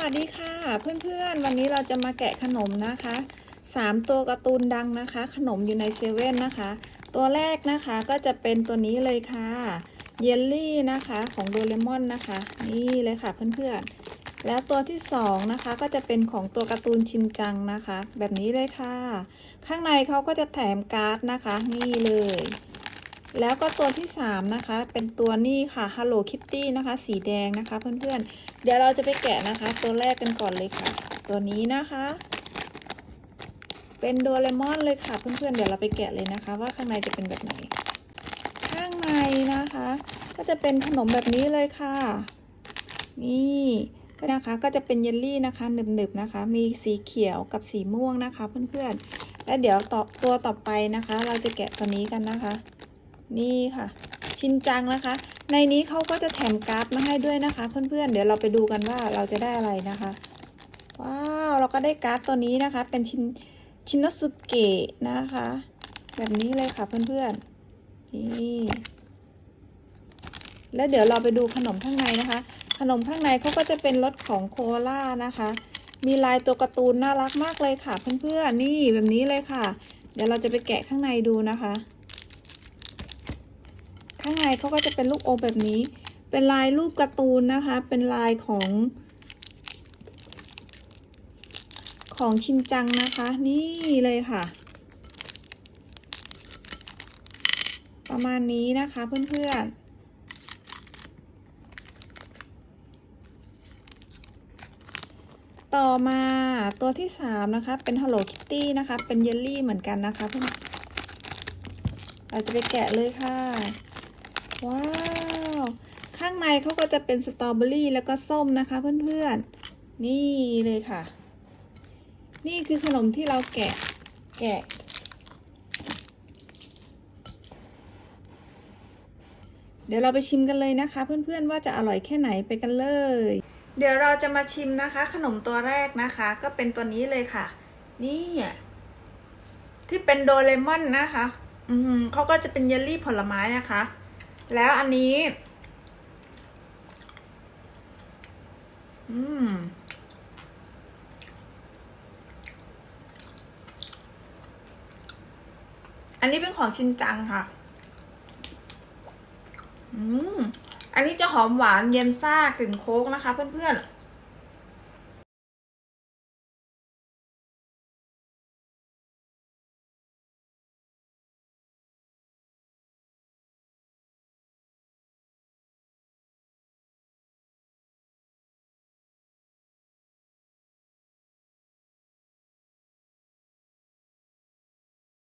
วัสดีค่ะ เพื่อนๆ วันนี้เราจะมาแกะขนมนะคะสามตัวการ์ตูนดังนะคะ ขนมอยู่ในเซเว่นนะคะ ตัวแรกนะคะก็จะเป็นตัวนี้เลยค่ะเยลลี่นะคะของโดเรมอนนะคะ นี่เลยค่ะเพื่อนๆ แล้วตัวที่สองนะคะก็จะเป็นของตัวการ์ตูนชินจังนะคะ แบบนี้เลยค่ะ ข้างในเขาก็จะแถมการ์ดนะคะ นี่เลย แล้วก็ตัวที่สามนะคะ เป็นตัวนี้ค่ะ Hello Kitty นะคะ สีแดงนะคะเพื่อนๆ เดี๋ยวเราจะไปแกะนะคะ ตัวแรกกันก่อนเลยค่ะ ตัวนี้นะคะ เป็นโดเรมอนเลยค่ะเพื่อนๆ เดี๋ยวเราไปแกะเลยนะคะ ว่าข้างในจะเป็นแบบไหน ข้างในนะคะ ก็จะเป็นขนมแบบนี้เลยค่ะ นี่ก็นะคะ ก็จะเป็นเยลลี่นะคะหนึบๆนะคะ มีสีเขียวกับสีม่วงนะคะ เพื่อนๆ และเดี๋ยวต่อตัวต่อไปนะคะ เราจะแกะตัวนี้กันนะคะ นี่ค่ะ ชินจังนะคะ ในนี้เขาก็จะแถมการ์ดมาให้ด้วยนะคะ เพื่อนๆ เดี๋ยวเราไปดูกันว่าเราจะได้อะไรนะคะ ว้าวเราก็ได้การ์ดตัวนี้นะคะ เป็นชินชินโนสุเกะนะคะ แบบนี้เลยค่ะเพื่อนๆนี่แล้วเดี๋ยวเราไปดูขนมข้างในนะคะ ขนมข้างในเขาก็จะเป็นรสของโคล่านะคะ มีลายตัวการ์ตูนน่ารักมากเลยค่ะเพื่อนๆนี่แบบนี้เลยค่ะ เดี๋ยวเราจะไปแกะข้างในดูนะคะ ข้างในเขาก็จะเป็นลูกโอแบบนี้ เป็นลายรูปการ์ตูนนะคะ เป็นลายของ ของชินจังนะคะ นี่เลยค่ะ ประมาณนี้นะคะเพื่อนๆต่อมาตัวที่สามนะคะ เป็น Hello Kitty นะคะ เป็นเยลลี่เหมือนกันนะคะเพื่อนเราจะไปแกะเลยค่ะ ว้าว ข้างในเขาก็จะเป็นสตรอเบอรี่แล้วก็ส้มนะคะเพื่อนๆ นี่เลยค่ะ นี่คือขนมที่เราแกะ แกะ เดี๋ยวเราไปชิมกันเลยนะคะ เพื่อนๆว่าจะอร่อยแค่ไหนไปกันเลย เดี๋ยวเราจะมาชิมนะคะ ขนมตัวแรกนะคะ ก็เป็นตัวนี้เลยค่ะ นี่ที่เป็นโดเรมอนนะคะ อืมเขาก็จะเป็นเยลลี่ผลไม้นะคะ แล้วอันนี้ อืม อันนี้เป็นของชินจังค่ะ อืม อันนี้จะหอมหวานเย็นซ่ากลิ่นโค้กนะคะเพื่อนๆ